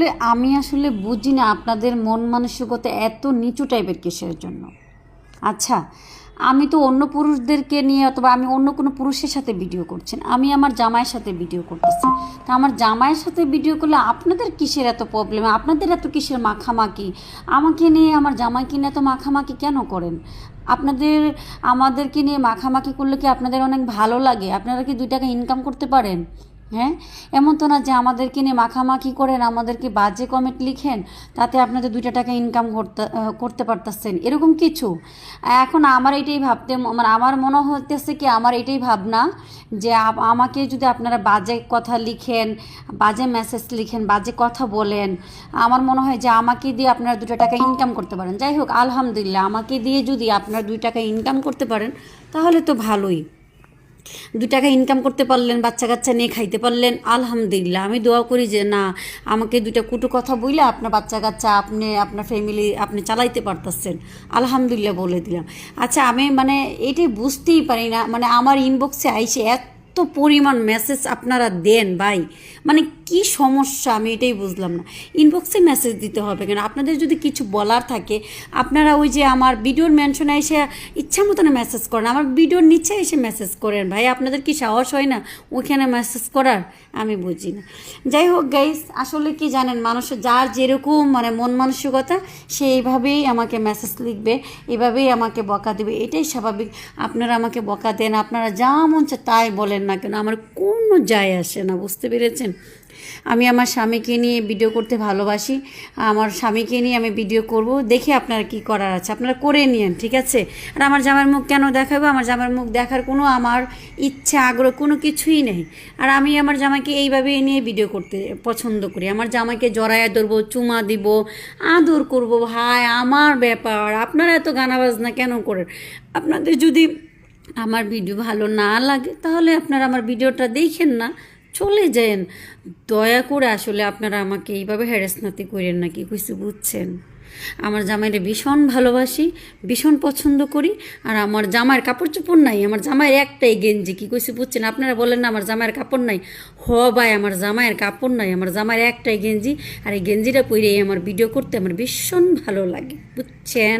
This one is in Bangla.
আসলে আমি আসলে বুঝি না আপনাদের মন মানসিকতা এত নিচু টাইপের কিসের জন্য। আচ্ছা আমি তো অন্য পুরুষদেরকে নিয়ে অথবা আমি অন্য কোনো পুরুষের সাথে ভিডিও করছেন আমি আমার জামাইয়ের সাথে ভিডিও করতেছি। তা আমার জামাইয়ের সাথে ভিডিও করলে আপনাদের কিসের এত প্রবলেম আপনাদের এত কিসের মাখামাখি? আমাকে নিয়ে, আমার জামাইকে নিয়ে এত মাখামাখি কেন করেন? আপনাদের, আমাদেরকে নিয়ে মাখামাখি করলে কি আপনাদের অনেক ভালো লাগে? আপনারা কি দুই টাকা ইনকাম করতে পারেন? হ্যাঁ? এমন তো না যে আমাদেরকে নিয়ে মাখামাখি করেন, আমাদেরকে বাজে কমেন্ট লিখেন, তাতে আপনাদের দুইটা টাকা ইনকাম করতে করতে পারতেছেন। এরকম কিছু? এখন আমার এটাই ভাবতে মানে আমার মনে হতেছে কি, আমার এটাই ভাবনা যে আমাকে যদি আপনারা বাজে কথা লিখেন, বাজে মেসেজ লিখেন, বাজে কথা বলেন, আমার মনে হয় যে আমাকে দিয়ে আপনারা দুটো টাকা ইনকাম করতে পারেন। যাই হোক, আলহামদুলিল্লাহ, আমাকে দিয়ে যদি আপনারা দুই টাকা ইনকাম করতে পারেন, তাহলে তো ভালোই। দু টাকা ইনকাম করতে পারলেন বাচ্চা কাচ্চা নিয়ে খাইতে পারলেন, আলহামদুলিল্লাহ। আমি দোয়া করি যে, না, আমাকে দুটা কুটু কথা বইলে আপনার বাচ্চা কাচ্চা আপনি, আপনার ফ্যামিলি আপনি চালাইতে পারতেছেন। আলহামদুলিল্লাহ বলে দিলাম। আচ্ছা আমি মানে এটাই বুঝতেই পারি না মানে আমার ইনবক্সে আইসে এত পরিমাণ মেসেজ আপনারা দেন ভাই। মানে কি সমস্যা? আমি এটাই বুঝলাম না। ইনবক্সে মেসেজ দিতে হবে কেন? আপনাদের যদি কিছু বলার থাকে, আপনারা ওই যে আমার ভিডিওর মেনশনে এসে ইচ্ছা মতন মেসেজ করেন। আমার ভিডিওর নিচে এসে মেসেজ করেন। ভাই, আপনাদের কি সাহস হয় না ওইখানে মেসেজ করার? আমি বুঝি না। যাই হোক গাইস আসলে কি জানেন মানুষের যার যেরকম মানে মন মানসিকতা, সে এইভাবেই আমাকে মেসেজ লিখবে, এভাবেই আমাকে বকা দেবে। এটাই স্বাভাবিক। আপনারা আমাকে বকা দেন, আপনারা যা মন চায় তাই বলেন না কেন? আমার কোনো যায় আসে না, বুঝতে পেরেছেন? আমি আমার স্বামীকে নিয়ে ভিডিও করতে ভালোবাসি। আমার স্বামীকে নিয়ে আমি ভিডিও করব। দেখে আপনারা কি করার আছে। আপনারা করে নিন ঠিক আছে? আর আমার জামার মুখ কেন দেখাবো? আমার জামার মুখ দেখার কোনো আমার ইচ্ছা, আগ্রহ কোনো কিছুই নেই। আর আমি আমার জামাইকে এইভাবে নিয়ে ভিডিও করতে পছন্দ করি। আমার জামাইকে জড়াইয়া ধরবো, চুমা দিব, আদর করব। ভাই, আমার ব্যাপার। আপনারা এত গানা বাজনা কেন করেন? আপনাদের যদি আমার ভিডিও ভালো না লাগে, তাহলে আপনারা আমার ভিডিওটা দেখেন না, চলে যান। দয়া করে আসলে আপনারা আমাকে এইভাবে হ্যারাসনাতি করেন না কি কিছু বুঝছেন? আমার জামাইরে ভীষণ ভালোবাসি, ভীষণ পছন্দ করি, আর আমার জামাইয়ের কাপড় চোপড় নাই, আমার জামাইয়ের একটাই গেঞ্জি, কি কইছি বুঝছেন? আপনারা বলেন না আমার জামাইয়ের কাপড় নাই। হ ভাই, আমার জামাইয়ের কাপড় নাই, আমার জামাইয়ের একটাই গেঞ্জি, আর এই গেঞ্জিটা পরেই আমার ভিডিও করতে আমার ভীষণ ভালো লাগে, বুঝছেন?